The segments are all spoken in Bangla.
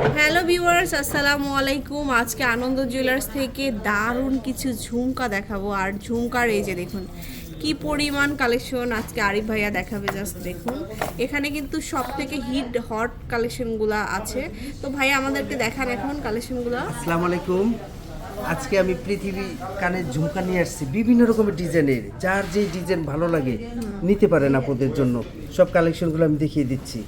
হ্যালো ভিউয়ার্স, আসসালামু আলাইকুম। আজকে আনন্দ জুয়েলার্স থেকে দারুণ কিছু ঝুমকা দেখাবো। আর ঝুমকার এই যে দেখুন, কি পরিমাণ কালেকশন আজকে আরিফ ভাইয়া দেখাবে জাস্ট দেখুন। এখানে কিন্তু সব থেকে হিট হট কালেকশনগুলো আছে। তো ভাইয়া আমাদেরকে দেখান এখন কালেকশনগুলো আসসালামু আলাইকুম। আজকে আমি পৃথিবী কানের ঝুমকা নিয়ে আসছি, বিভিন্ন রকমের ডিজাইনের। যার যে ডিজাইন ভালো লাগে, নিতে পারেন আপনাদের জন্য। সব কালেকশনগুলো আমি দেখিয়ে দিচ্ছি।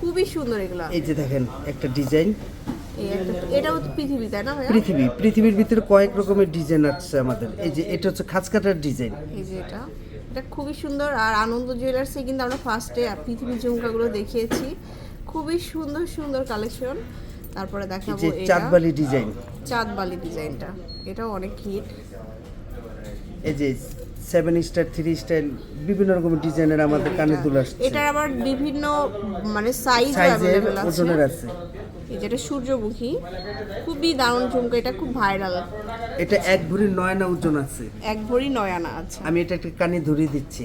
খুবই সুন্দর এগুলো। এই যে দেখেন একটা ডিজাইন। এটাও পৃথিবী তাই না পৃথিবী পৃথিবীর ভিতরে কয়েক রকমের ডিজাইন আছে আমাদের। এই যে এটা হচ্ছে খাঁচ কাটার ডিজাইন। এই যে এটা এটা খুবই সুন্দর। আর আনন্দ জুয়েলার্সে কিন্তু আমরা ফার্স্টে পৃথিবীর ঝুমকাগুলো দেখিয়েছি। খুবই সুন্দর সুন্দর কালেকশন তারপরে দেখাবো এটা। চাঁদবালি ডিজাইন। চাঁদবালি ডিজাইনটা এটাও অনেক হিট এই যে সেভেন স্টার থ্রি স্টার বিভিন্ন রকমের ডিজাইনের আমাদের কানে দুল আসছে। এটার আবার বিভিন্ন মানে সাইজ আছে। ওজনের আছে। যেটা সূর্যমুখী খুবই দারুণ ঝুমকা এটা খুব ভাইরাল এটা এক ভরির নয় আনা ওজন আছে। এক ভরি নয় আনা আছে। আমি এটা একটা কানে ধরিয়ে দিচ্ছি।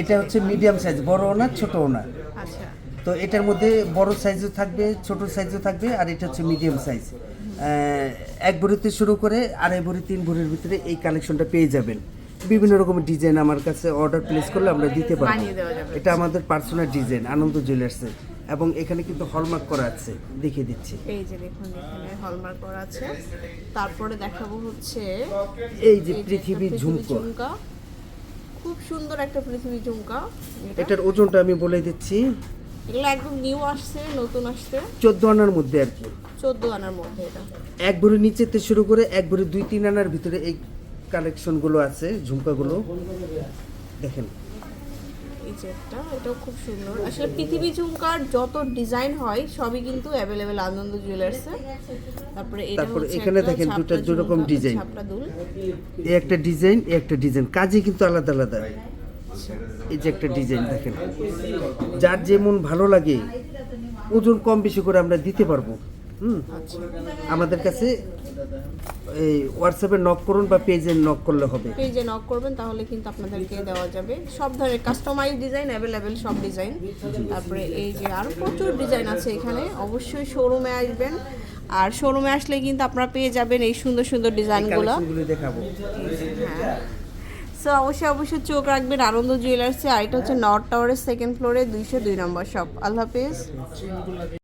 এটা হচ্ছে মিডিয়াম সাইজ বড় না ছোট না আচ্ছা। তো এটার মধ্যে বড় সাইজও থাকবে ছোট সাইজও থাকবে আর এটা হচ্ছে মিডিয়াম সাইজ এক ভরিতে শুরু করে আড়াই ভরি তিন ভরির ভিতরে এই কালেকশনটা পেয়ে যাবেন। বিভিন্ন রকমের ডিজাইন আমার কাছে অর্ডার প্লেস করলে আমরা দিতে পারব। যাবে। এটা আমাদের পার্সোনাল ডিজাইন আনন্দ জুয়েলার্সের এবং এখানে কিন্তু হলমার্ক করা আছে দেখিয়ে দিচ্ছি। এই যে দেখুন এখানে হলমার্ক করা আছে। তারপরে দেখাবো হচ্ছে এই যে এই যে একটা পৃথিবী ঝুমকো। ঝুমকা। খুব সুন্দর একটা পৃথিবী ঝুমকা। এটার ওজনটা আমি বলে দিচ্ছি। এগুলো একদম নিউ আসছে নতুন আসছে। চোদ্দ আনার মধ্যে আর কি। চোদ্দ আনার মধ্যে এটা। এক ভরি নিচেতে শুরু করে এক ভরি দুই তিন আনার ভিতরে এই কালেকশনগুলো আছে ঝুমকাগুলো দেখেন। একটা এটাও খুব সুন্দর। আসলে পৃথিবী ঝুমকার যত ডিজাইন হয় সবই কিন্তু অ্যাভেলেবেল আনন্দ জুয়েলার্সে তারপরে এটা তারপরে এখানে দেখেন দুটো দু রকম ঝুমকা, ডিজাইন। এই একটা ডিজাইন এই একটা ডিজাইন কাজে কিন্তু আলাদা আলাদা। এই যে একটা ডিজাইন দেখেন। যার যেমন ভালো লাগে ওজন কম বেশি করে আমরা দিতে পারব। হুম? আচ্ছা আমাদের কাছে এই হোয়াটসঅ্যাপে নক করুন বা পেজে নক করলে হবে। পেজে নক করবেন তাহলে কিন্তু আপনাদেরকে দেওয়া যাবে। সব ধরনের কাস্টমাইজ ডিজাইন অ্যাভেলেবেল সব ডিজাইন তারপরে এই যে আরও প্রচুর ডিজাইন আছে এখানে অবশ্যই শোরুমে আসবেন। আর শোরুমে আসলে কিন্তু আপনারা পেয়ে যাবেন এই সুন্দর সুন্দর ডিজাইনগুলো দেখাবো। হ্যাঁ। সো অবশ্যই অবশ্যই চোখ রাখবেন আনন্দ জুয়েলার্সে আর এটা হচ্ছে নর্থ টাওয়ারের সেকেন্ড ফ্লোরে দুইশো দুই নম্বর শপ আল্লাহ হাফেজ।